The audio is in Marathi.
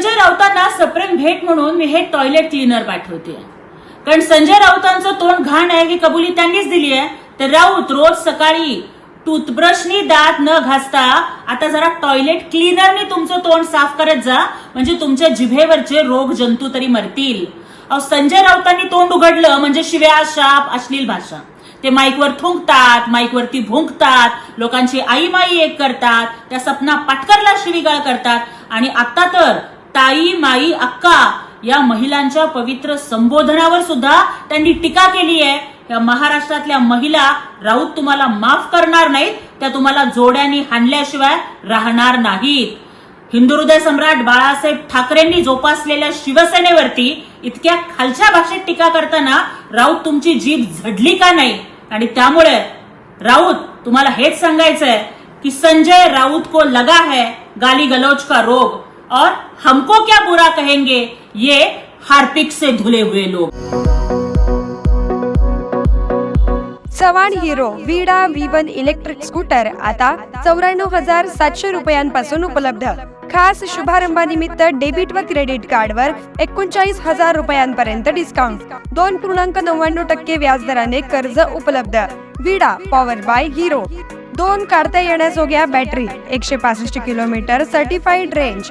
संजय राऊतांना सप्रेम भेट म्हणून मी हे टॉयलेट क्लीनर पाठवते. कारण संजय राऊतांचं तोंड घाण आहे ही कबुली त्यांनीच दिली आहे. तर राऊत रोज सकाळी टूथब्रशनी दात न घासता आता जरा टॉयलेट क्लीनरनी तुमचं तोंड साफ करत जा म्हणजे तुमच्या जिभेवरचे रोग जंतू तरी मरतील. अहो संजय राऊतांनी तोंड उघडलं म्हणजे शिव्या शाप अश्लील भाषा. ते माईकवर थुंकतात माईकवरती भुंकतात लोकांची आई माई एक करतात त्या सपना पाटकरला शिवीगाळ करतात. आणि आता तर ताई माई अक्का या महिलांच्या पवित्र संबोधनावर सुद्धा त्यांनी टीका केली आहे. या महाराष्ट्रातल्या महिला राऊत तुम्हाला माफ करणार नाहीत त्या तुम्हाला जोड्यानी हाणल्याशिवाय राहणार नाहीत. हिंदू हृदय सम्राट बाळासाहेब ठाकरेंनी जोपासलेल्या शिवसेनेवरती इतक्या खालच्या भाषेत टीका करताना राऊत तुमची जीभ झडली का नाही? आणि त्यामुळे राऊत तुम्हाला हेच सांगायचंय की संजय राऊत को लगा है गाली गलौज का रोग? और हमको क्या बुरा कहेंगे? ये हार्पिक से धुले हुए लोग। Chavan Hero Vida V one electric scooter आता चौऱ्याण्णव हजार सातशे रुपयांपासून उपलब्ध. खास शुभारंभानिमित्त डेबिट व क्रेडिट कार्डवर एकोणचाळीस हजार रुपयांपर्यंत डिस्काउंट दोन पूर्णांक नव्याण्णव टक्के व्याजदराने कर्ज उपलब्ध. विडा पॉवर बाय हिरो दोन काढता येण्याजोग्या बॅटरी एकशे पासष्ट kilometre certified range